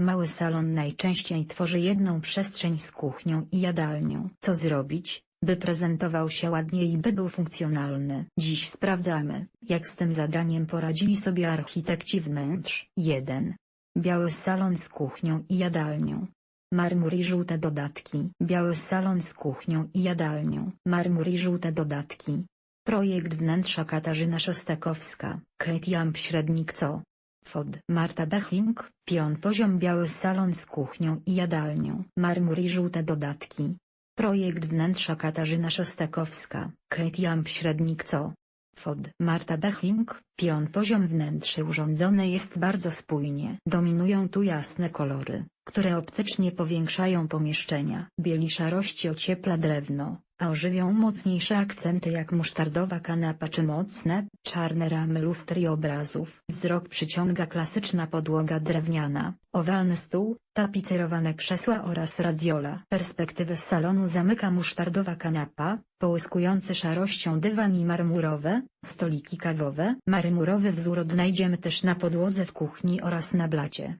Mały salon najczęściej tworzy jedną przestrzeń z kuchnią i jadalnią. Co zrobić, by prezentował się ładnie i by był funkcjonalny? Dziś sprawdzamy, jak z tym zadaniem poradzili sobie architekci wnętrz. 1. Biały salon z kuchnią i jadalnią. Marmur i żółte dodatki. Biały salon z kuchnią i jadalnią. Marmur i żółte dodatki. Projekt wnętrza Katarzyna Szostakowska, Kate Jamp Średnik Co? Fod Marta Bechling, pion poziom biały salon z kuchnią i jadalnią. Marmur i żółte dodatki. Projekt wnętrza Katarzyna Szostakowska, Kate Jamp Średnik Co? Fod Marta Bechling, pion poziom wnętrze urządzone jest bardzo spójnie. Dominują tu jasne kolory, które optycznie powiększają pomieszczenia. Bieli szarości ociepla drewno, a ożywią mocniejsze akcenty jak musztardowa kanapa czy mocne, czarne ramy luster i obrazów. Wzrok przyciąga klasyczna podłoga drewniana, owalny stół, tapicerowane krzesła oraz radiola. Perspektywę salonu zamyka musztardowa kanapa, połyskujący szarością dywan i marmurowe, stoliki kawowe. Marmurowy wzór odnajdziemy też na podłodze w kuchni oraz na blacie.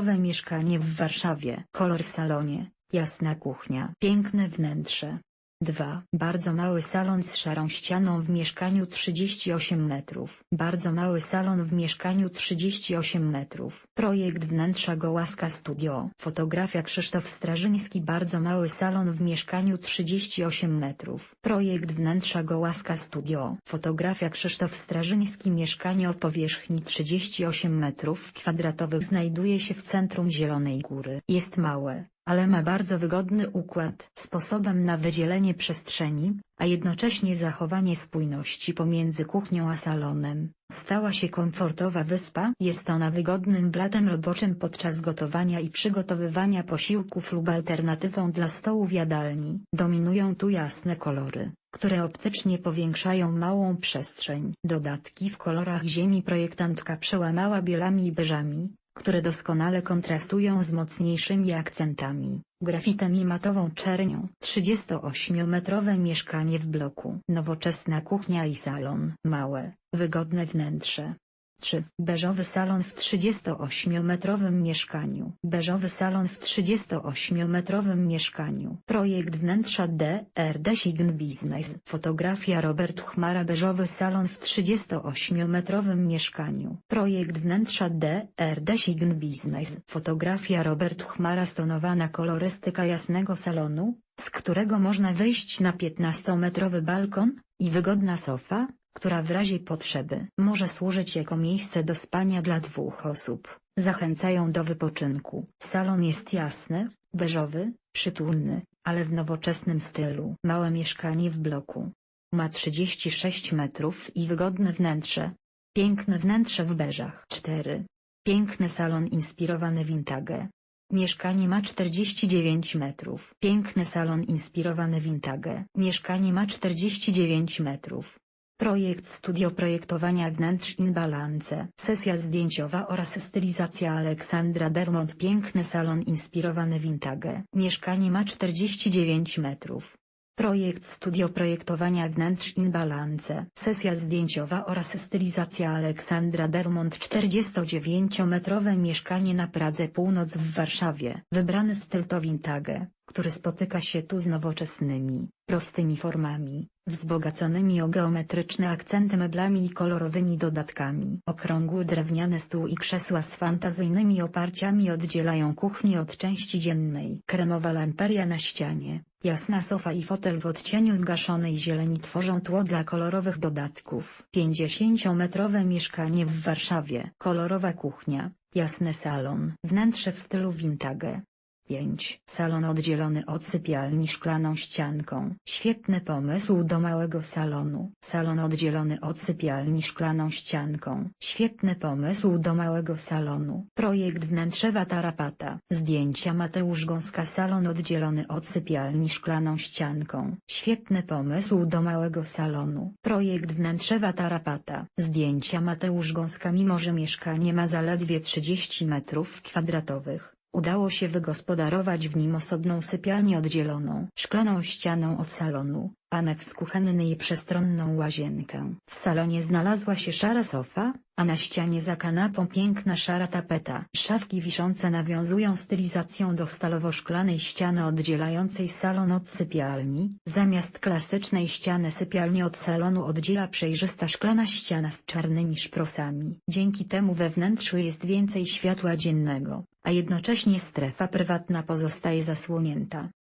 54-metrowe mieszkanie w Warszawie. Kolor w salonie, Jasna kuchnia. Piękne wnętrze. 2. Bardzo mały salon z szarą ścianą w mieszkaniu 38 metrów. Bardzo mały salon w mieszkaniu 38 metrów. Projekt wnętrza Gołaska Studio. Fotografia Krzysztof Strażyński Bardzo mały salon w mieszkaniu 38 metrów. Projekt wnętrza Gołaska Studio. Fotografia Krzysztof Strażyński Mieszkanie o powierzchni 38 metrów kwadratowych znajduje się w centrum Zielonej Góry. Jest małe, ale ma bardzo wygodny układ. Sposobem na wydzielenie przestrzeni, a jednocześnie zachowanie spójności pomiędzy kuchnią a salonem, stała się komfortowa wyspa. Jest ona wygodnym blatem roboczym podczas gotowania i przygotowywania posiłków lub alternatywą dla stołów jadalni. Dominują tu jasne kolory, które optycznie powiększają małą przestrzeń. Dodatki w kolorach ziemi projektantka przełamała bielami i beżami, które doskonale kontrastują z mocniejszymi akcentami, grafitem i matową czernią. 38-metrowe mieszkanie w bloku. Nowoczesna kuchnia i salon. Małe, wygodne wnętrze. 3. Beżowy salon w 38-metrowym mieszkaniu. Beżowy salon w 38-metrowym mieszkaniu. Projekt wnętrza DRD Sign Business. Fotografia Robert Chmara Beżowy salon w 38-metrowym mieszkaniu. Projekt wnętrza DRD Sign Business. Fotografia Robert Chmara Stonowana kolorystyka jasnego salonu, z którego można wyjść na 15-metrowy balkon, i wygodna sofa, która w razie potrzeby może służyć jako miejsce do spania dla dwóch osób, zachęcają do wypoczynku. Salon jest jasny, beżowy, przytulny, ale w nowoczesnym stylu. Małe mieszkanie w bloku. Ma 36 metrów i wygodne wnętrze. Piękne wnętrze w beżach. 4. Piękny salon inspirowany vintage. Mieszkanie ma 49 metrów. Piękny salon inspirowany vintage. Mieszkanie ma 49 metrów. Projekt Studio Projektowania Wnętrz in Balance. Sesja zdjęciowa oraz stylizacja Aleksandra Dermont Piękny salon inspirowany vintage. Mieszkanie ma 49 metrów. Projekt Studio Projektowania Wnętrz in Balance. Sesja zdjęciowa oraz stylizacja Aleksandra Dermont 49-metrowe mieszkanie na Pradze Północ w Warszawie. Wybrany styl to vintage, który spotyka się tu z nowoczesnymi, prostymi formami, wzbogaconymi o geometryczne akcenty meblami i kolorowymi dodatkami. Okrągły drewniany stół i krzesła z fantazyjnymi oparciami oddzielają kuchnię od części dziennej. Kremowa lamperia na ścianie, jasna sofa i fotel w odcieniu zgaszonej zieleni tworzą tło dla kolorowych dodatków. 50-metrowe mieszkanie w Warszawie. Kolorowa kuchnia, jasny salon. Wnętrze w stylu vintage. 5. Salon oddzielony od sypialni szklaną ścianką. Świetny pomysł do małego salonu. Salon oddzielony od sypialni szklaną ścianką. Świetny pomysł do małego salonu. Projekt wnętrzewa tarapata. Zdjęcia Mateusz Gąska Salon oddzielony od sypialni szklaną ścianką. Świetny pomysł do małego salonu. Projekt wnętrzewa tarapata. Zdjęcia Mateusz Gąska Mimo że mieszkanie ma zaledwie 30 metrów kwadratowych, Udało się wygospodarować w nim osobną sypialnię oddzieloną szklaną ścianą od salonu, aneks kuchenny i przestronną łazienkę. W salonie znalazła się szara sofa, a na ścianie za kanapą piękna szara tapeta. Szafki wiszące nawiązują stylizacją do stalowo-szklanej ściany oddzielającej salon od sypialni. Zamiast klasycznej ściany sypialni od salonu oddziela przejrzysta szklana ściana z czarnymi szprosami. Dzięki temu we wnętrzu jest więcej światła dziennego, a jednocześnie strefa prywatna pozostaje zasłonięta.